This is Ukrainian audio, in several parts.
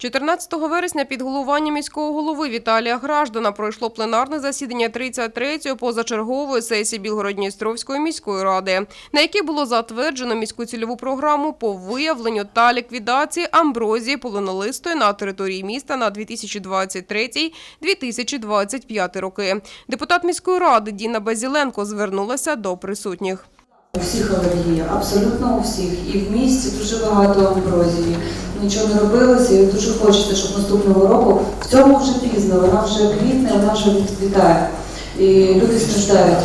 14 вересня під головуванням міського голови Віталія Граждана пройшло пленарне засідання 33-ї позачергової сесії Білгород-Дністровської міської ради, на якій було затверджено міську цільову програму по виявленню та ліквідації амброзії полинолистої на території міста на 2023-2025 роки. Депутат міської ради Діна Базіленко звернулася до присутніх. У всіх алергія, абсолютно у всіх. І в місті дуже багато амброзії. Нічого не робилося, і дуже хочеться, щоб наступного року в цьому вже пізно, вона вже квітне, вона вже відцвітає. І люди страждають.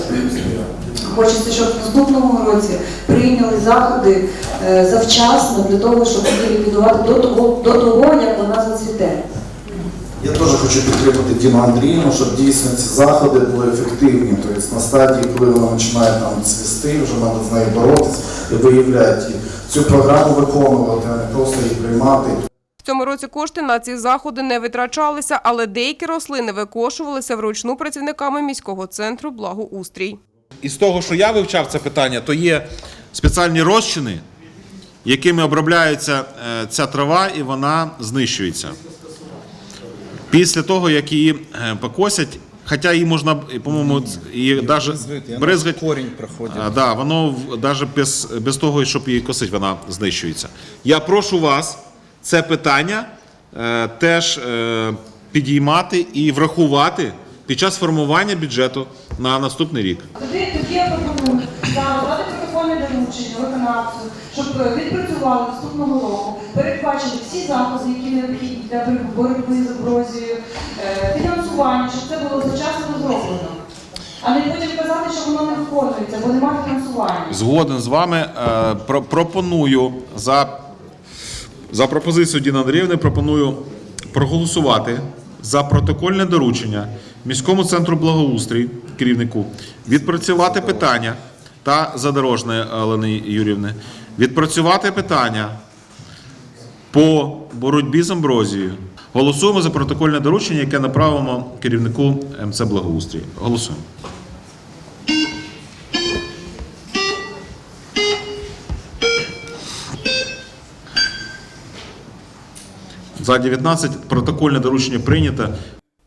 Хочеться, щоб в наступному році прийняли заходи е, завчасно для того, щоб її ліквідувати до того, до того, як вона зацвіте. Я теж хочу підтримати Діму Андріївну, щоб дійсно ці заходи були ефективні. Тобто на стадії, коли вона починає там цвісти, вже треба з нею боротися і виявляти і цю програму виконувати, а не просто її приймати. В цьому році кошти на ці заходи не витрачалися, але деякі рослини викошувалися вручну працівниками міського центру благоустрій. Із того, що я вивчав це питання, то є спеціальні розчини, якими обробляється е, ця трава і вона знищується. Після того, як її е, покосять, хоча її можна, по-моєму, її навіть бризгать, корінь проходить. а, да, воно навіть без, без того, щоб її косити, вона знищується. Я прошу вас це питання е, теж е, підіймати і врахувати під час формування бюджету на наступний рік. Тоді, тоді я пропоную доручення виконавцю, щоб е, відпрацювали наступного року, передбачити всі заходи, які необхідні для боротьби з аброзією, е, фінансування, щоб це було завчасно зроблено. А не потім казати, що воно не виконується, бо немає фінансування. Згоден з вами. Е, про- пропоную за, за пропозицію Діни Андріївни, пропоную проголосувати за протокольне доручення міському центру благоустрій керівнику відпрацювати питання та задорожної Олени Юрівни, відпрацювати питання по боротьбі з амброзією. Голосуємо за протокольне доручення, яке направимо керівнику МЦ Благоустрій. Голосуємо. За 19 протокольне доручення прийнято.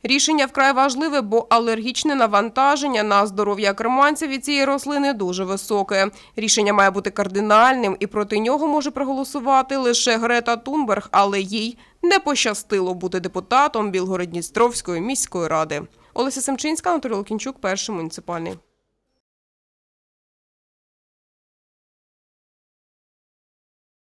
Рішення вкрай важливе, бо алергічне навантаження на здоров'я керманців від цієї рослини дуже високе. Рішення має бути кардинальним, і проти нього може проголосувати лише Грета Тунберг, але їй не пощастило бути депутатом Білгород-Дністровської міської ради. Олеся Семчинська, Анатолій Лукінчук, перший муніципальний.